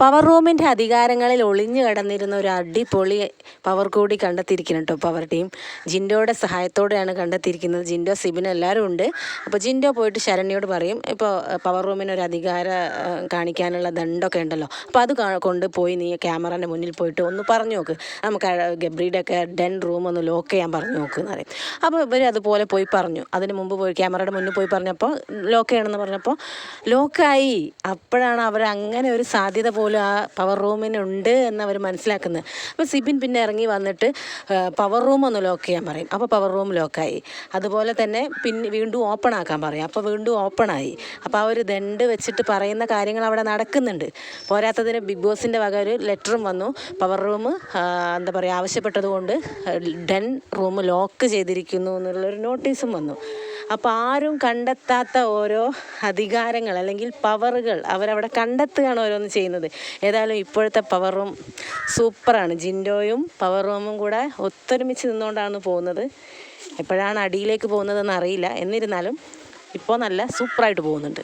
Power റൂമിന്റെ അധികാരങ്ങളിൽ ഒളിഞ്ഞു കിടന്നിരുന്ന ഒരു അടിപൊളി പവർ കൂടി കണ്ടെത്തിയിരിക്കുന്നു കേട്ടോ പവർ ടീം. ജിൻഡോയുടെ സഹായത്തോടെയാണ് കണ്ടെത്തിയിരിക്കുന്നത്. ജിൻഡോ സിബിൻ എല്ലാവരും ഉണ്ട്. അപ്പോൾ ജിൻഡോ പോയിട്ട് ശരണ്യോട് പറയും ഇപ്പോൾ പവർ റൂമിന് ഒരു അധികാര കാണിക്കാനുള്ള ദണ്ടൊക്കെ ഉണ്ടല്ലോ. അപ്പോൾ അത് കൊണ്ട് പോയി നീ ക്യാമറന്റെ മുന്നിൽ പോയിട്ട് ഒന്ന് പറഞ്ഞു നോക്ക്. നമുക്ക് ഗബ്രിയുടെ ഒക്കെ ഡെൻ റൂം ഒന്ന് ലോക്ക് ചെയ്യാൻ പറഞ്ഞു നോക്ക് എന്ന് പറയും. അപ്പോൾ ഇവർ അതുപോലെ പോയി പറഞ്ഞു. അതിന് മുമ്പ് പോയി ക്യാമറയുടെ മുന്നിൽ പോയി പറഞ്ഞപ്പോൾ ലോക്ക് ചെയ്യണമെന്ന് പറഞ്ഞപ്പോൾ ലോക്കായി. അപ്പോഴാണ് അവർ അങ്ങനെ ഒരു സാധ്യത പോലും ആ പവർ റൂമിനുണ്ട് എന്ന് അവർ മനസ്സിലാക്കുന്നത്. അപ്പോൾ സിബിൻ പിന്നെ ഇറങ്ങി വന്നിട്ട് പവർ റൂം ഒന്ന് ലോക്ക് ചെയ്യാൻ പറയും. അപ്പോൾ പവർ റൂം ലോക്കായി അതുപോലെ തന്നെ പിന്നെ വീണ്ടും ഓപ്പൺ ആക്കാൻ പറയും. അപ്പോൾ വീണ്ടും ഓപ്പൺ ആയി. അപ്പോൾ ആ ഒരു ദണ്ട് വെച്ചിട്ട് പറയുന്ന കാര്യങ്ങൾ അവിടെ നടക്കുന്നുണ്ട്. പോരാത്തതിന് ബിഗ് ബോസിന്റെ വക ഒരു ലെറ്ററും വന്നു. പവർ റൂം എന്താ പറയുക ആവശ്യപ്പെട്ടതുകൊണ്ട് ഡെൻ റൂം ലോക്ക് ചെയ്തിരിക്കുന്നു എന്നുള്ളൊരു നോട്ടീസും വന്നു. അപ്പോൾ ആരും കണ്ടെത്താത്ത ഓരോ അധികാരങ്ങൾ അല്ലെങ്കിൽ പവറുകൾ അവരവിടെ കണ്ടെത്തുകയാണ് ഓരോന്ന് ചെയ്യുന്നത്. ഏതായാലും ഇപ്പോഴത്തെ പവർ റൂം സൂപ്പറാണ്. ജിൻഡോയും പവർ റൂമും കൂടെ ഒത്തൊരുമിച്ച് നിന്നുകൊണ്ടാണ് പോകുന്നത്. എപ്പോഴാണ് അടിയിലേക്ക് പോകുന്നതെന്ന് അറിയില്ല. എന്നിരുന്നാലും ഇപ്പോൾ നല്ല സൂപ്പറായിട്ട് പോകുന്നുണ്ട്.